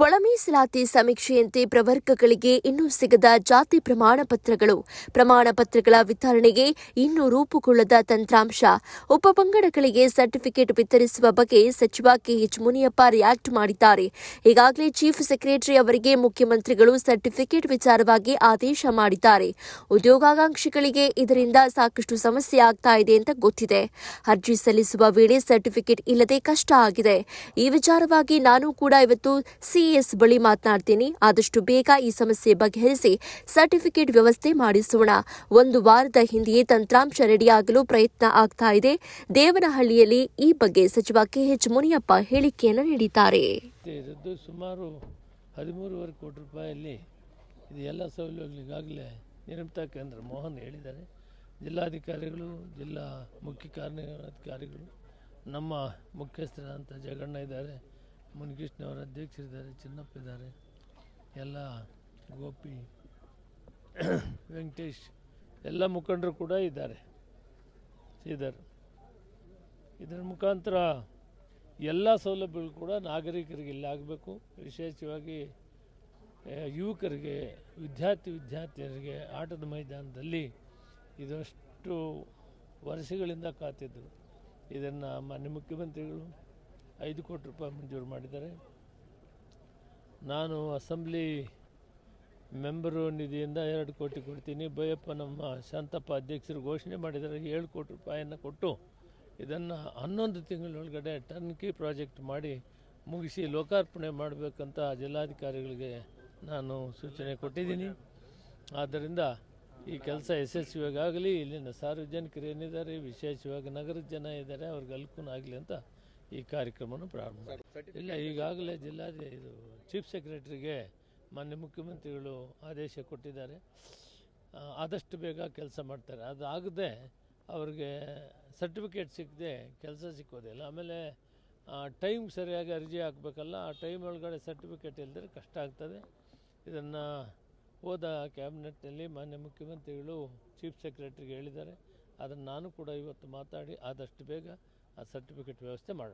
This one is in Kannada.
ಒಳ ಮೀಸಲಾತಿ ಸಮೀಕ್ಷೆಯಂತೆ ಪ್ರವರ್ಗಗಳಿಗೆ ಇನ್ನೂ ಸಿಗದ ಜಾತಿ ಪ್ರಮಾಣ ಪತ್ರಗಳು. ಪ್ರಮಾಣ ಪತ್ರಗಳ ವಿತರಣೆಗೆ ಇನ್ನೂ ರೂಪುಗೊಳ್ಳದ ತಂತ್ರಾಂಶ. ಉಪಪಂಗಡಗಳಿಗೆ ಸರ್ಟಿಫಿಕೇಟ್ ವಿತರಿಸುವ ಬಗ್ಗೆ ಸಚಿವ ಕೆಎಚ್ ಮುನಿಯಪ್ಪ ರಿಯಾಕ್ಟ್ ಮಾಡಿದ್ದಾರೆ. ಈಗಾಗಲೇ ಚೀಫ್ ಸೆಕ್ರೆಟರಿ ಅವರಿಗೆ ಮುಖ್ಯಮಂತ್ರಿಗಳು ಸರ್ಟಿಫಿಕೇಟ್ ವಿಚಾರವಾಗಿ ಆದೇಶ ಮಾಡಿದ್ದಾರೆ. ಉದ್ಯೋಗಾಕಾಂಕ್ಷಿಗಳಿಗೆ ಇದರಿಂದ ಸಾಕಷ್ಟು ಸಮಸ್ಯೆ ಆಗ್ತಾ ಇದೆ ಅಂತ ಗೊತ್ತಿದೆ. ಅರ್ಜಿ ಸಲ್ಲಿಸುವ ವೇಳೆ ಸರ್ಟಿಫಿಕೇಟ್ ಇಲ್ಲದೆ ಕಷ್ಟ ಆಗಿದೆ. ಈ ವಿಚಾರವಾಗಿ ನಾನು ಕೂಡ ಇವತ್ತು ಸಿಎಸ್ ಬಳಿ ಮಾತನಾಡ್ತೀನಿ. ಆದಷ್ಟು ಬೇಗ ಈ ಸಮಸ್ಯೆ ಬಗೆಹರಿಸಿ ಸರ್ಟಿಫಿಕೇಟ್ ವ್ಯವಸ್ಥೆ ಮಾಡಿಸೋಣ. ಒಂದು ವಾರದ ಹಿಂದೆಯೇ ತಂತ್ರಾಂಶ ರೆಡಿಯಾಗಲು ಪ್ರಯತ್ನ ಆಗ್ತಾ ಇದೆ. ದೇವನಹಳ್ಳಿಯಲ್ಲಿ ಈ ಬಗ್ಗೆ ಸಚಿವ ಕೆಎಚ್ ಮುನಿಯಪ್ಪ ಹೇಳಿಕೆಯನ್ನು ನೀಡಿದ್ದಾರೆ. ಸುಮಾರು ಹದಿಮೂರುವರೆ ಕೋಟಿ ರೂಪಾಯಿಯಲ್ಲಿ ಇದೆಲ್ಲ ಎಲ್ಲ ಸೌಲಭ್ಯಗಳು ನಿರ್ಮಿತ ಕೇಂದ್ರ ಮೋಹನ್ ಹೇಳಿದ್ದಾರೆ. ಜಿಲ್ಲಾಧಿಕಾರಿಗಳು, ಜಿಲ್ಲಾ ಮುಖ್ಯ ಕಾರ್ಯಾಧಿಕಾರಿಗಳು ನಮ್ಮ ಮುಖ್ಯಸ್ಥರಾದಂಥ ಜಗಣ್ಣ ಇದ್ದಾರೆ. ಮುನಿಕೃಷ್ಣ ಅವರ ಅಧ್ಯಕ್ಷರಿದ್ದಾರೆ, ಚಿನ್ನಪ್ಪ ಇದ್ದಾರೆ, ಎಲ್ಲ ಗೋಪಿ, ವೆಂಕಟೇಶ್, ಎಲ್ಲ ಮುಖಂಡರು ಕೂಡ ಇದ್ದಾರೆ ಇದ್ದಾರೆ ಇದರ ಮುಖಾಂತರ ಎಲ್ಲ ಸೌಲಭ್ಯಗಳು ಕೂಡ ನಾಗರಿಕರಿಗೆ ಇಲ್ಲಿ ಆಗಬೇಕು. ವಿಶೇಷವಾಗಿ ಯುವಕರಿಗೆ, ವಿದ್ಯಾರ್ಥಿ ವಿದ್ಯಾರ್ಥಿಯರಿಗೆ ಆಟದ ಮೈದಾನದಲ್ಲಿ ಇದಷ್ಟು ವರ್ಷಗಳಿಂದ ಕಾತಿದ್ದರು ಇದನ್ನು ಮಾನ್ಯ ಮುಖ್ಯಮಂತ್ರಿಗಳು ಐದು ಕೋಟಿ ರೂಪಾಯಿ ಮಂಜೂರು ಮಾಡಿದ್ದಾರೆ. ನಾನು ಅಸೆಂಬ್ಲಿ ಮೆಂಬರು ನಿಧಿಯಿಂದ ಎರಡು ಕೋಟಿ ಕೊಡ್ತೀನಿ. ಬೈಯಪ್ಪ ನಮ್ಮ ಶಾಂತಪ್ಪ ಅಧ್ಯಕ್ಷರು ಘೋಷಣೆ ಮಾಡಿದ್ದಾರೆ, ಏಳು ಕೋಟಿ ರೂಪಾಯಿಯನ್ನು ಕೊಟ್ಟು ಇದನ್ನು ಹನ್ನೊಂದು ತಿಂಗಳೊಳಗಡೆ ಟರ್ನ್ಕಿ ಪ್ರಾಜೆಕ್ಟ್ ಮಾಡಿ ಮುಗಿಸಿ ಲೋಕಾರ್ಪಣೆ ಮಾಡಬೇಕಂತ ಜಿಲ್ಲಾಧಿಕಾರಿಗಳಿಗೆ ನಾನು ಸೂಚನೆ ಕೊಟ್ಟಿದ್ದೀನಿ. ಆದ್ದರಿಂದ ಈ ಕೆಲಸ ಯಶಸ್ವಿಯಾಗಲಿ ಇಲ್ಲಿನ ಸಾರ್ವಜನಿಕರು ಏನಿದ್ದಾರೆ, ವಿಶೇಷವಾಗಿ ನಗರದ ಜನ ಇದ್ದಾರೆ, ಅವ್ರಿಗೆ ಅನುಕೂಲ ಆಗಲಿ ಅಂತ ಈ ಕಾರ್ಯಕ್ರಮವನ್ನು ಪ್ರಾರಂಭ ಇಲ್ಲ, ಈಗಾಗಲೇ ಜಿಲ್ಲಾ ಇದು ಚೀಫ್ ಸೆಕ್ರೆಟರಿಗೆ ಮಾನ್ಯ ಮುಖ್ಯಮಂತ್ರಿಗಳು ಆದೇಶ ಕೊಟ್ಟಿದ್ದಾರೆ. ಆದಷ್ಟು ಬೇಗ ಕೆಲಸ ಮಾಡ್ತಾರೆ. ಅದು ಆಗದೆ ಅವ್ರಿಗೆ ಸರ್ಟಿಫಿಕೇಟ್ ಸಿಕ್ಕದೆ ಕೆಲಸ ಸಿಕ್ಕೋದಿಲ್ಲ. ಆಮೇಲೆ ಟೈಮ್ ಸರಿಯಾಗಿ ಅರ್ಜಿ ಹಾಕಬೇಕಲ್ಲ, ಆ ಟೈಮ್ ಒಳಗಡೆ ಸರ್ಟಿಫಿಕೇಟ್ ಇಲ್ಲದ್ರೆ ಕಷ್ಟ ಆಗ್ತದೆ. ಇದನ್ನು ಹೋದ ಕ್ಯಾಬಿನೆಟ್ನಲ್ಲಿ ಮಾನ್ಯ ಮುಖ್ಯಮಂತ್ರಿಗಳು ಚೀಫ್ ಸೆಕ್ರೆಟರಿಗೆ ಹೇಳಿದ್ದಾರೆ. ಅದನ್ನು ನಾನು ಕೂಡ ಇವತ್ತು ಮಾತಾಡಿ ಆದಷ್ಟು ಬೇಗ ಆ ಸರ್ಟಿಫಿಕೇಟ್ ವ್ಯವಸ್ಥೆ ಮಾಡೋಣ.